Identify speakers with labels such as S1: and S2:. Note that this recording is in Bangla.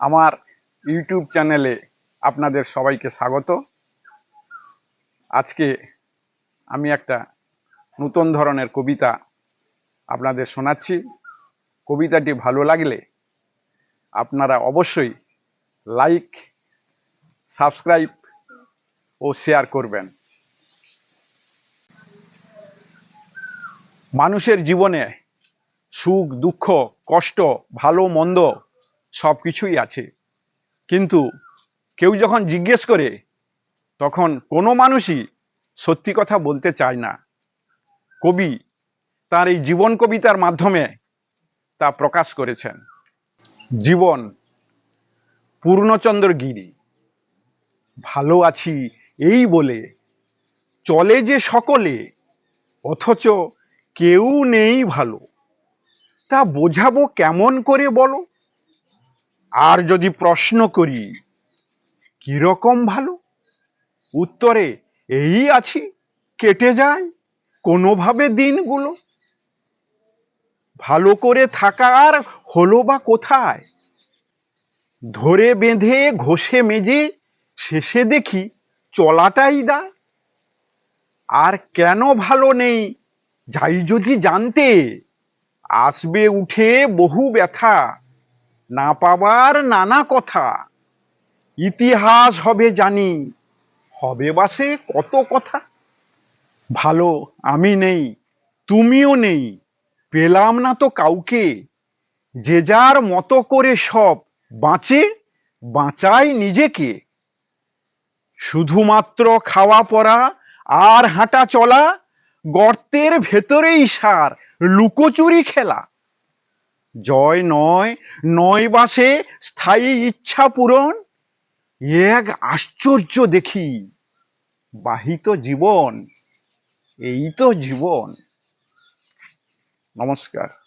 S1: আমার ইউটিউব চ্যানেলে আপনাদের সবাইকে স্বাগত। আজকে আমি একটা নতুন ধরনের কবিতা আপনাদের শোনাচ্ছি। কবিতাটি ভালো লাগলে আপনারা অবশ্যই লাইক, সাবস্ক্রাইব ও শেয়ার করবেন। মানুষের জীবনে সুখ, দুঃখ, কষ্ট, ভালো, মন্দ সব কিছুই আছে। কিন্তু কেউ যখন জিজ্ঞেস করে, তখন কোনো মানুষই সত্যি কথা বলতে চায় না। কবি তার এই জীবন কবিতার মাধ্যমে তা প্রকাশ করেছেন। জীবন, পূর্ণচন্দ্র গিরি, ভালো আছি এই বলে চলে যে সকলে, অথচ কেউ নেই ভালো। তা বোঝাবো কেমন করে বলো? আর যদি প্রশ্ন করি, কীরকম ভালো? উত্তরে, এই আছি, কেটে যায়, কোনোভাবে দিনগুলো। ভালো করে থাকা আর হলো বা কোথায়? ধরে বেঁধে ঘষে মেজে শেষে দেখি চলাটাই দা। আর কেন ভালো নেই, যাই যদি জানতে। আসবে উঠে বহু ব্যথা, না পাবার নানা কথা। ইতিহাস হবে জানি, হবে বাসে কত কথা। ভালো আমি নেই, তুমিও নেই, পেলাম না তো কাউকে। যে যার মতো করে সব বাঁচে, বাঁচায় নিজেকে। শুধুমাত্র খাওয়া পড়া আর হাঁটা চলা গর্তের ভেতরেই সার লুকোচুরি খেলা। জয় নয় নয় বাসে স্থায়ী ইচ্ছা পূরণ। এক আশ্চর্য দেখি, বাহিত জীবন, এই তো জীবন। নমস্কার।